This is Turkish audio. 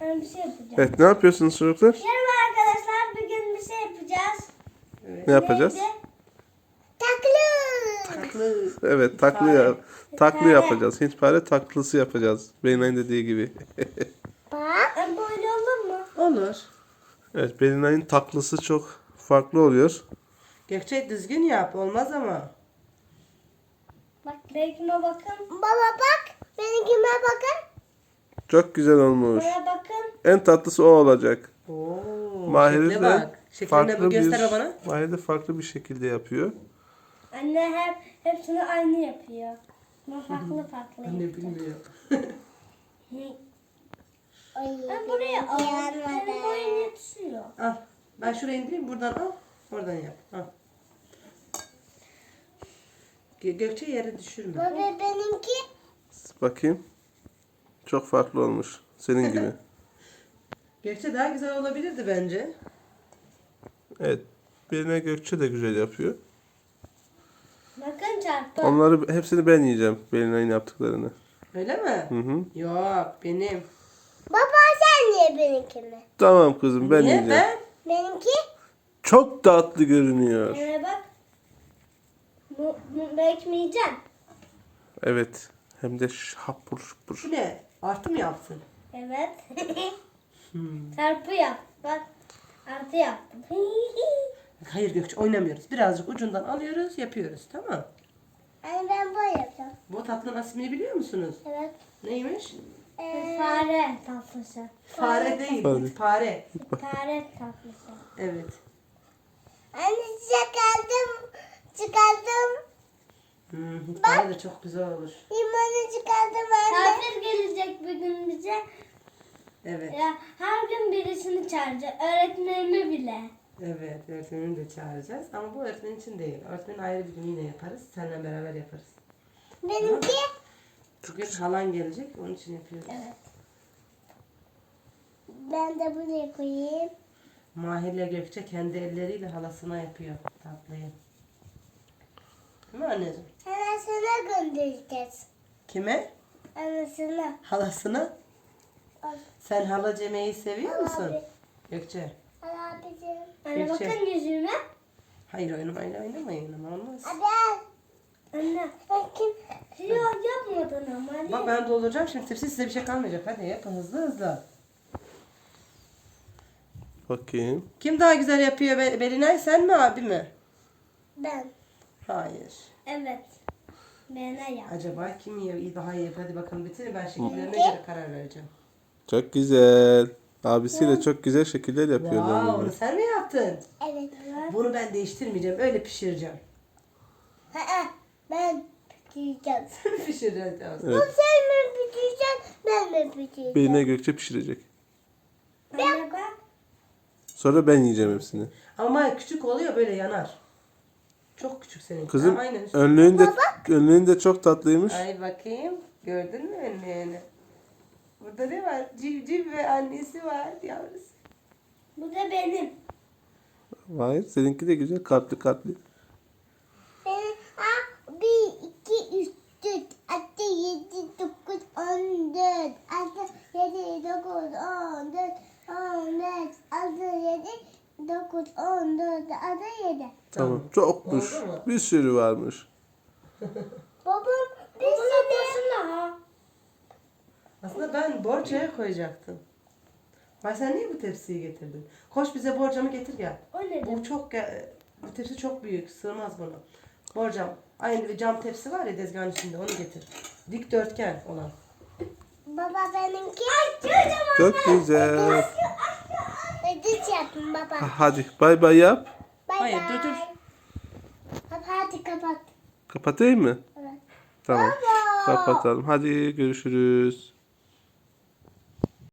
Ben bir şey yapacağım. Evet ne yapıyorsunuz çocuklar? Merhaba arkadaşlar. Bugün bir şey yapacağız. Ne yapacağız? Neydi? Taklı. Tatlı. Evet taklı ya, taklı yapacağız. Hint fare taklısı yapacağız. Belinay'ın dediği gibi. Bak. E, Böyle olur mu? Olur. evet Belinay'ın taklısı çok farklı oluyor. Gökçe düzgün yap. Olmaz ama. Bak benimkime bakın. Baba bak. Benimkime bakın. Çok güzel olmuş. Bakın. En tatlısı o olacak. Oo. Mahir'i de bak. Şekline bir göster bir, bana. Mahir de farklı bir şekilde yapıyor. Anne hep hepsini aynı yapıyor. Ama farklı farklı Ben de yapıyor. bilmiyorum. Ben buraya al. Senin boyun yetişiyor. Al. Ben şuraya indireyim. Buradan al. Oradan yap. Al. Gö- Gökçe yere düşürme. Baba benimki. Bakayım. Çok farklı olmuş. Senin gibi. Gökçe daha güzel olabilirdi bence. Evet. Belinay Gökçe de güzel yapıyor. Bakın çarpı. Onları hepsini ben yiyeceğim. Belinay'ın yaptıklarını. Öyle mi? Hı hı. Yok benim. Baba sen niye benimkini? Tamam kızım ben Niye yiyeceğim. ben? Benimki. Çok tatlı görünüyor. Ee, bak. Bu, bu belki mi yiyeceksin? Evet. Hem de şapur şupur. Bu ne? Artı mı yapsın? Evet. Hmm. Çarpı yap. Bak. Artı yaptım. Hayır Gökçe oynamıyoruz. Birazcık ucundan alıyoruz yapıyoruz. Tamam. Anne ben böyle yapacağım. Bu tatlının ismini biliyor musunuz? Evet. Neymiş? Fare tatlısı. Fare değil. Fare. Fare. Fare tatlısı. Evet. Anne çıkardım. Çıkardım. Hmm, fare de çok güzel olur. Limonu çıkardım anne. Misafir gelecek. Evet. Ya her gün birisini çağıracak. Öğretmenimi bile. Evet. Öğretmenini de çağıracağız. Ama bu öğretmen için değil. Öğretmen ayrı bir gün yine yaparız. Seninle beraber yaparız. Benimki? Bugün halan gelecek. Onun için yapıyoruz. Evet. Ben de buraya koyayım. Mahirle Gökçe kendi elleriyle halasına yapıyor tatlıyı. Değil mi anneciğim? Anasına göndereceğiz. Kime? Anasına. Halasına. Sen hala Ceme'yi seviyor musun? Abi. Gökçe. Abicim. Anne Gökçe. bakın yüzüme. Hayır oynamayın oynamayın ama olmaz. Al. Anne. Kim? Yok yapmadın ama. Bak ben dolduracağım şimdi tepsi size bir şey kalmayacak. Hadi yapın hızlı hızlı. Bakayım. Kim daha güzel yapıyor Be- Belinay sen mi abi mi? Ben. Hayır. Evet. Bana yap. Acaba kim yiyor iyi daha iyi? Hadi bakalım bitirin ben şekillerine göre karar vereceğim. Çok güzel. Abisiyle çok güzel şekiller yapıyorlar. Wow, bunlar. onu sen mi yaptın? Evet. Bunu ben değiştirmeyeceğim. Öyle pişireceğim. Ha, ben pişireceğim. Pişireceğim. Evet. Sen mi pişireceksin? Ben mi pişireceğim? Belinay Gökçe pişirecek. Bak. Sonra ben yiyeceğim hepsini. Ama küçük oluyor böyle yanar. Çok küçük senin. Kızım Ha, aynen. önlüğün de, önlüğün de çok tatlıymış. Ay bakayım. Gördün mü önlüğünü? Burada ne var? Civciv ve annesi var yavrusu. Bu da benim. Hayır seninki de güzel kalpli kalpli. Benim a, bir, iki, üç, dört, altı, yedi, dokuz, on dört, altı, yedi, dokuz, on dört, on beş, altı, yedi, dokuz, on dört, altı, yedi. Tamam. Çokmuş. Oldu mu? Bir sürü varmış. Babam bir sürü. Ben borcaya koyacaktım. Bay sen niye bu tepsiyi getirdin? Koş bize borcamı getir gel. O ne Bu çok ge- bu tepsi çok büyük. Sığmaz buna. Borcam. Aynı bir cam tepsi var ya tezgahın üstünde onu getir. Dikdörtgen olan. Baba benimki. Ay çocuğum. Çok güzel. Ödüç yapın baba. Ha, Hadi bay bay yap. Bay Hayır, bay. dur, dur. Hadi, hadi kapat. Kapatayım mı? Evet. Tamam. Baba. Kapatalım. Hadi görüşürüz.